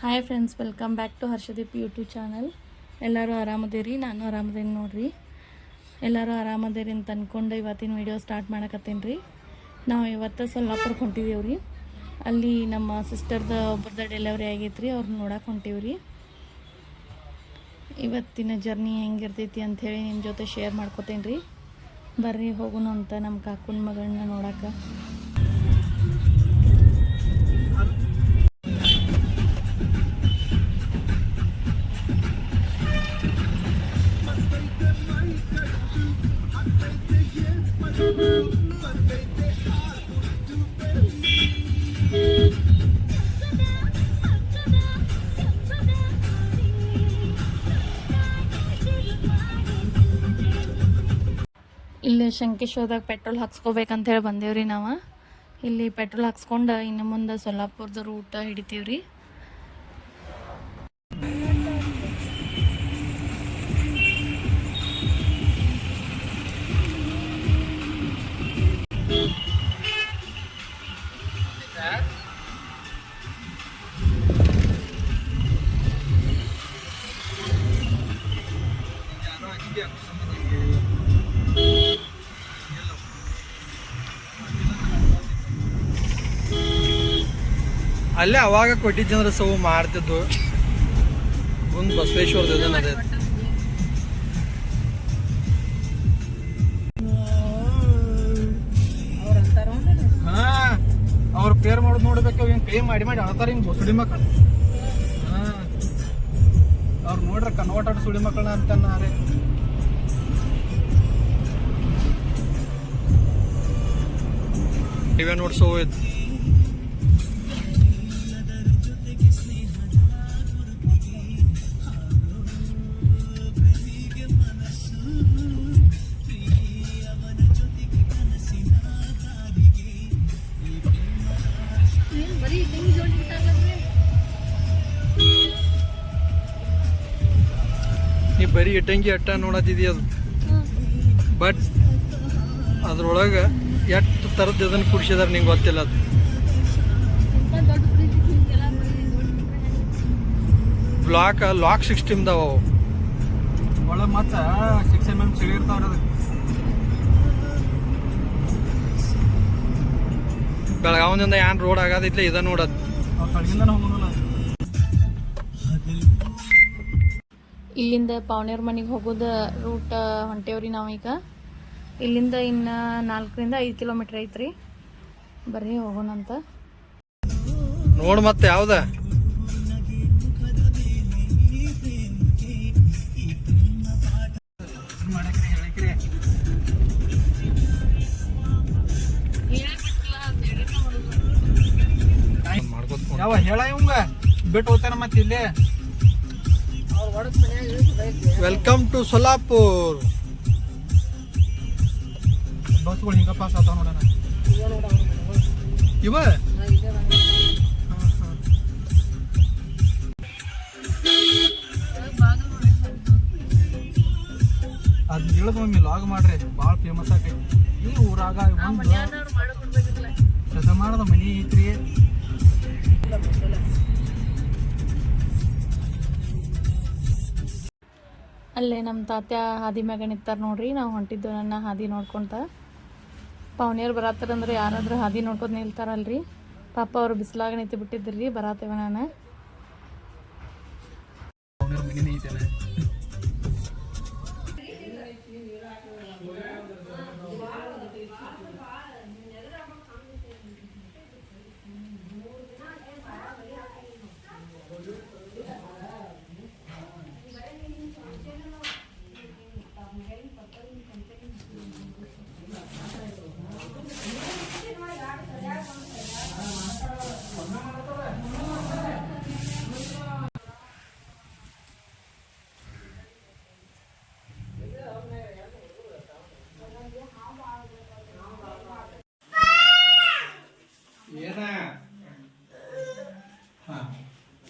Hi friends welcome back to Harshadeep YouTube channel ಎಲ್ಲರೂ ಆರಾಮದೇರಿ ನಾನು ಆರಾಮದೇನಿ ನೋಡ್ರಿ. ಎಲ್ಲರೂ ಆರಾಮದೇರಿ ಅಂತ ಅಂದ್ಕೊಂಡು ಇವತ್ತಿನ ವೀಡಿಯೋ ಸ್ಟಾರ್ಟ್ ಮಾಡಕತ್ತೀನಿ ರೀ. ನಾವು ಇವತ್ತು ಸೊಲ್ಲಾಪುರಕ್ಕೆ ಹೊಂಟಿದ್ದೀವಿ ರೀ. ಅಲ್ಲಿ ನಮ್ಮ ಸಿಸ್ಟರ್ದ ಒಬ್ಬರದ ಡೆಲಿವರಿ ಆಗೈತೆ ರೀ ಅವ್ರನ್ನ ನೋಡಕ್ಕೆ ಹೊಂಟೀವಿ ರೀ. ಇವತ್ತಿನ ಜರ್ನಿ ಹೆಂಗಿರ್ತೈತಿ ಅಂಥೇಳಿ ನಿಮ್ಮ ಜೊತೆ ಶೇರ್ ಮಾಡ್ಕೋತೇನೆ ರೀ. ಬರ್ರಿ ಹೋಗೋಣ ಅಂತ ನಮ್ಮ ಕಾಕುನ ಮಗಳನ್ನ ನೋಡಕ್ಕೆ ಶಂಕೇಶ್ವರದಾಗ ಪೆಟ್ರೋಲ್ ಹಾಕ್ಸ್ಕೋಬೇಕಂತ ಹೇಳಿ ಬಂದೇವ್ರಿ ನಾವು. ಇಲ್ಲಿ ಪೆಟ್ರೋಲ್ ಹಾಕ್ಸ್ಕೊಂಡು ಇನ್ನು ಮುಂದೆ ಸೊಲ್ಲಾಪುರದ ರೂಟ್ ಹಿಡಿತೀವ್ರಿ. ಅಲ್ಲೇ ಅವಾಗ ಕೊಟ್ಟಿದ್ದಂದ್ರೆ ಸವು ಮಾಡ್ತಿದ್ದು. ಒಂದು ಬಸವೇಶ್ವರದ ಅವ್ರ ಪೇರ್ ಮಾಡೋದು ನೋಡ್ಬೇಕು ಹಿಂಗ್ ಪೇ ಮಾಡಿ ಮಾಡಿ ಅಳ್ತಾರ ಹಿಂಗ್ ಸುಳಿ ಮಕ್ಕಳು ಹಾಂ. ಅವ್ರು ನೋಡ್ರ ಕನ್ವರ್ಟ್ ಸುಡಿ ಮಕ್ಕಳನ್ನ ಅಂತಾರೆ ಇವೇ ನೋಡ್ಸೋ ಇದು. ನೀ ಬರೀ ಇಟ್ಟಂಗಿ ಅಟ್ಟ ನೋಡತ್ತಿದಿ ಅದು ಬಟ್ ಅದ್ರೊಳಗೆ ಎಷ್ಟು ಥರದ್ದು ಇದನ್ನು ಕುಡಿಸಿದಾರೆ ನಿಂಗೆ ಗೊತ್ತಿಲ್ಲ ಅದು. ಬ್ಲಾಕ್ ಲಾಕ್ ಸಿಸ್ಟಮ್ದಾವ ಅವು. ಒಳಗೆ ಮತ್ತೆ ಸಿಕ್ಸ್ ಎಂ ಎಂ ಸಿಡಿ ಇರ್ತಾವ್ರಿ ಅದು ಬೆಳಗಾವಿನಿಂದ ಏನ್ ರೋಡ್ ಆಗೋದಿಲ್ಲ ಇದ ನೋಡದ್ ಇಲ್ಲಿಂದ ಪಾವನೇರ್ ಮನೆಗೆ ಹೋಗೋದ ರೂಟ್ ಹೊಂಟೇವ್ರಿ ನಾವೀಗ. ಇಲ್ಲಿಂದ ಇನ್ನು ನಾಲ್ಕರಿಂದ ಐದು ಕಿಲೋಮೀಟ್ರ್ ಐತ್ರಿ. ಬರ್ರಿ ಹೋಗೋಣಂತ. ನೋಡ್ ಮತ್ತೆ ಯಾವ್ದ? ಯಾವ ಹೇಳ ಇವಂಗ. ಬಿಟ್ಟು ಹೋಗ್ತಾನ ಮತ್ತೆ ಇಲ್ಲೇ. ವೆಲ್ಕಮ್ ಟು ಸೊಲ್ಲಾಪುರ್ ಬಸ್ಗಳು ಹಿಂಗ ಪಾಸ್ ಆತಾವ ನೋಡೋಣ ಇವ? ಅದ್ ಇಳದ ಒಮ್ಮೆ ಲಾಗ್ ಮಾಡ್ರಿ ಭಾಳ ಫೇಮಸ್ ಆಗೈತಿ ಈ ಊರಾಗ ಒಂದು ಶತಮಾನದ ಮನಿ ಐತ್ರಿ. ಅಲ್ಲೇ ನಮ್ಮ ತಾತ್ಯ ಹಾದಿ ಮ್ಯಾಗ ನಿಂತಾರ ನೋಡ್ರಿ, ನಾವು ಹೊಂಟಿದ್ದು ನನ್ನ ಹಾದಿ ನೋಡ್ಕೊಂತ. ಪವನಿಯರು ಬರತ್ತಾರಂದ್ರೆ ಯಾರಾದರೂ ಹಾದಿ ನೋಡ್ಕೊಂಡು ನಿಲ್ತಾರಲ್ರಿ. ಪಾಪ ಅವ್ರು ಬಿಸಿಲಾಗ ನಿಂತು ಬಿಟ್ಟಿದ್ರಿ ಬರತ್ತೇವ ನಾನು.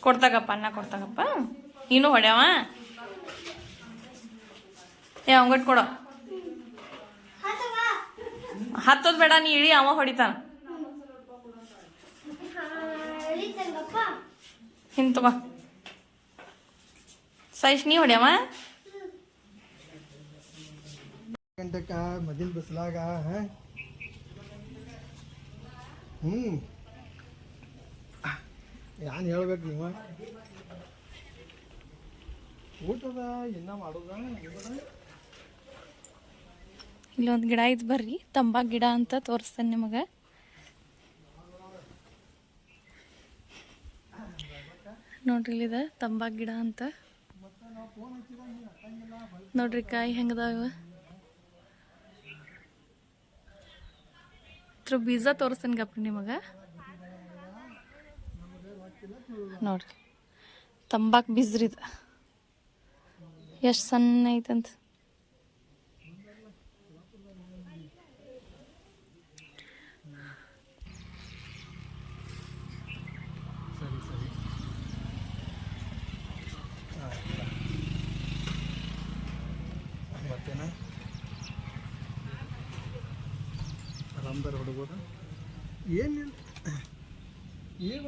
ಕೊಡ್ತಾಗಪ್ಪ, ಅನ್ನ ಕೊಡ್ತಾಗಪ್ಪ. ನೀನು ಹೊಡ್ಯಾವ? ಏ ಅವಂಗಟ್ ಕೊಡೋ. ಹತ್ತೋದು ಬೇಡ, ನೀ ಇಳಿ, ಅವ ಹೊಡಿತಾನ. ಹಿಂಗೆ ತಗೋ. ಸೈಜ್ ನೀ ಹೊಡ್ಯಾವ? ಗಂಟಕ, ಮದಿಲ್ ಬಸ್ಲಾಗ ಹ್ಞೂ ಏನು ಹೇಳ್ಬೇಕು ನೀವು? ಊಟದ ಇನ್ನ ಮಾಡೋದ? ಇಲ್ಲೊಂದು ಗಿಡ ಐತೆ ಬರ್ರಿ ತಂಬಾಕು ಗಿಡ ಅಂತ ತೋರಿಸ್ತೇನೆ ನಿಮಗೆ. ನೋಡ್ರಿ ಇಲ್ಲಿದ ತಂಬಾಕು ಗಿಡ ಅಂತ. ನೋಡ್ರಿ ಕಾಯಿ ಹೆಂಗದಾವ. ಬೀಜ ತೋರಿಸ್ತೇನೆ ಗಪ್ರಿ ನಿಮಗೆ. ನೋಡ್ರಿ. ತಂಬಾಕು ಬಿಸ್ರಿದ ಎಷ್ಟು ಸಣ್ಣ ಐತಂತ. ಏನಿಲ್ಲ. ಏನ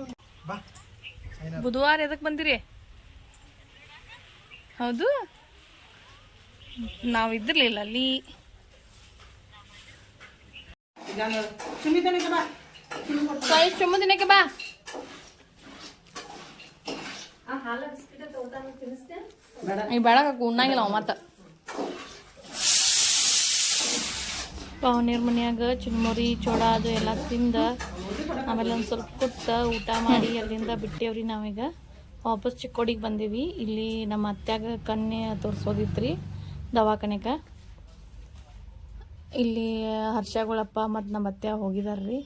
ಬುಧವಾರ ಎದಕ್ಕೆ ಬಂದಿರಿ? ಹೌದು. ನಾವು ಇದ್ರಲಿಲ್ಲ ಅಲ್ಲಿ. ಸಾಯಿ ಚುಮ್ಮ ದಿನಕ್ಕೆ ಬಾ. ಈ ಬೆಳಗ ಉಣ್ಣಂಗಿಲ್ಲ ಅವ ಮತ್ತ. ಪವನೀರ್ ಮನ್ಯಾಗ ಚುನ್ಮುರಿ ಚೋಡ ಅದು ಎಲ್ಲ ತಿಂದ ಆಮೇಲೆ ಒಂದು ಸ್ವಲ್ಪ ಕುತ್ತ ಊಟ ಮಾಡಿ ಅಲ್ಲಿಂದ ಬಿಟ್ಟೇವ್ರಿ ನಾವೀಗ. ವಾಪಸ್ ಚಿಕ್ಕೋಡಿಗೆ ಬಂದೀವಿ. ಇಲ್ಲಿ ನಮ್ಮ ಅತ್ಯಾಗ ಕನ್ಯೆ ತೋರಿಸೋದಿತ್ರಿ ದವಾಖಾನೆಗ. ಇಲ್ಲಿ ಹರ್ಷಗಳಪ್ಪ ಮತ್ತು ನಮ್ಮ ಅತ್ತೆ ಹೋಗಿದಾರೆ ರೀ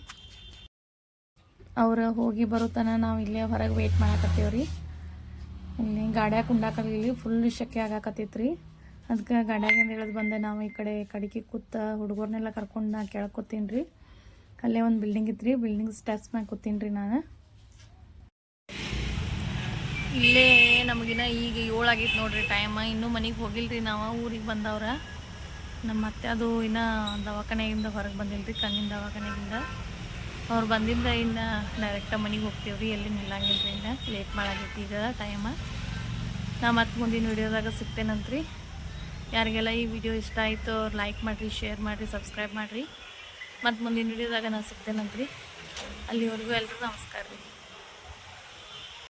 ಅವ್ರು ಹೋಗಿ ಬರೋ ನಾವು ಇಲ್ಲೇ ಹೊರಗೆ ವೇಟ್ ಮಾಡಾಕತ್ತೀವ್ರಿ. ಇಲ್ಲಿ ಗಾಡ್ಯಾಗ ಕುಂಡಾಕಲ್ಲಿ ಫುಲ್ ಶೆಕೆ ಆಗಾಕತ್ತೈತ್ರಿ. ಅದಕ್ಕೆ ಗಾಡ್ಯಾಗಿಂದ ಇಳಿದು ಬಂದೆ, ನಾವು ಈ ಕಡೆ ಕಡಿಕೆ ಕೂತ ಹುಡುಗರ್ನೆಲ್ಲ ಕರ್ಕೊಂಡು ನಾ ಕೆಳಗೆ ರೀ ಅಲ್ಲೇ ಒಂದು ಬಿಲ್ಡಿಂಗ್ ಇತ್ತು ರೀ ಬಿಲ್ಡಿಂಗ್ ಸ್ಟೆಪ್ಸ್ ಮ್ಯಾಗ ಕೂತೀನಿ ರೀ ನಾನು. ಇಲ್ಲೇ ನಮಗಿನ ಈಗ ಏಳಾಗಿತ್ತು ನೋಡ್ರಿ ಟೈಮ್ ಇನ್ನೂ ಮನೆಗೆ ಹೋಗಿಲ್ರಿ ನಾವು, ಊರಿಗೆ ಬಂದವ್ರ. ನಮ್ಮ ಮತ್ತೆ ಅದು ಇನ್ನೂ ದವಾಖಾನೆಯಿಂದ ಹೊರಗೆ ಬಂದಿಲ್ಲ ರೀ ಕಣ್ಣಿನ ದವಾಖಾನೆಯಿಂದ ಅವ್ರು ಬಂದಿಂದ ಇನ್ನು ಡೈರೆಕ್ಟಾಗಿ ಮನೆಗೆ ಹೋಗ್ತೀವಿ ರೀ ಎಲ್ಲಿ ನಿಲ್ಲಂಗಿಲ್ಲ ರೀ ಇನ್ನು ಲೇಟ್ ಮಾಡಾಗೈತಿ ಈಗ ಟೈಮ ನಾ ಮತ್ತೆ ಮುಂದಿನ ವಿಡಿಯೋದಾಗ ಸಿಗ್ತೇನಂತ್ರಿ. ಯಾರಿಗೆಲ್ಲ ಈ ವಿಡಿಯೋ ಇಷ್ಟ ಆಯಿತು ಅವ್ರು ಲೈಕ್ ಮಾಡಿರಿ ಶೇರ್ ಮಾಡಿರಿ ಸಬ್ಸ್ಕ್ರೈಬ್ ಮಾಡಿರಿ. ಮತ್ತು ಮುಂದಿನ ವಿಡಿಯೋದಾಗ ನಾನು ಸಿಗ್ತೇನಂತ್ರಿ. ಅಲ್ಲಿವರೆಗೂ ಎಲ್ಲರೂ ನಮಸ್ಕಾರ ರೀ.